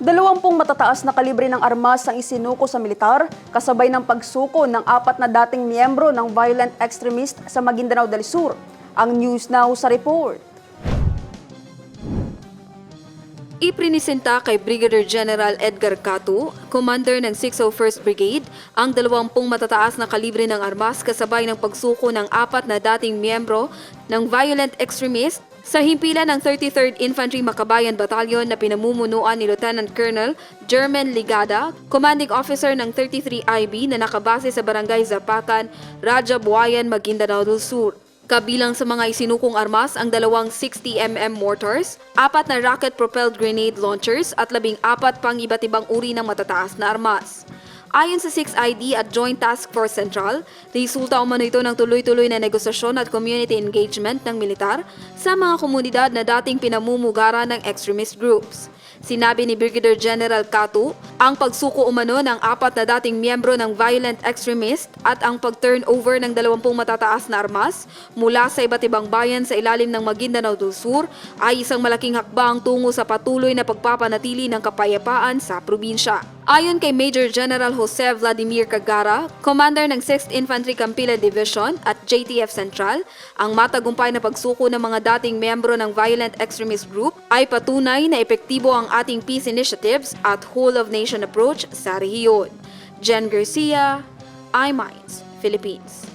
Dalawampung matataas na kalibre ng armas ang isinuko sa militar kasabay ng pagsuko ng apat na dating miyembro ng violent extremist sa Maguindanao del Sur. Ang News Now sa report. Iprinisenta kay Brigadier General Edgar Catu, commander ng 601st Brigade, ang dalawampung matataas na kalibre ng armas kasabay ng pagsuko ng apat na dating miyembro ng violent extremist sa himpilan ng 33rd Infantry Makabayan Battalion na pinamumunuan ni Lieutenant Colonel German Ligada, commanding officer ng 33 IB na nakabase sa Barangay Zapatan, Raja Buayan, Maguindanao del Sur. Kabilang sa mga isinukong armas ang dalawang 60mm mortars, apat na rocket-propelled grenade launchers at labing apat pang iba't ibang uri ng matataas na armas. Ayon sa 6ID at Joint Task Force Central, resulta umano ito ng tuloy-tuloy na negosasyon at community engagement ng militar sa mga komunidad na dating pinamumugara ng extremist groups. Sinabi ni Brigadier General Catu, ang pagsuko umano ng apat na dating miyembro ng violent extremist at ang pag-turnover ng 20 matataas na armas mula sa iba't ibang bayan sa ilalim ng Maguindanao del Sur ay isang malaking hakbang tungo sa patuloy na pagpapanatili ng kapayapaan sa probinsya. Ayon kay Major General Jose Vladimir Cagara, commander ng 6th Infantry Campila Division at JTF Central, ang matagumpay na pagsuko ng mga dating miyembro ng violent extremist group ay patunay na epektibo ang ating peace initiatives at whole-of-nation approach sa rehiyon. Jen Garcia, iMinds, Philippines.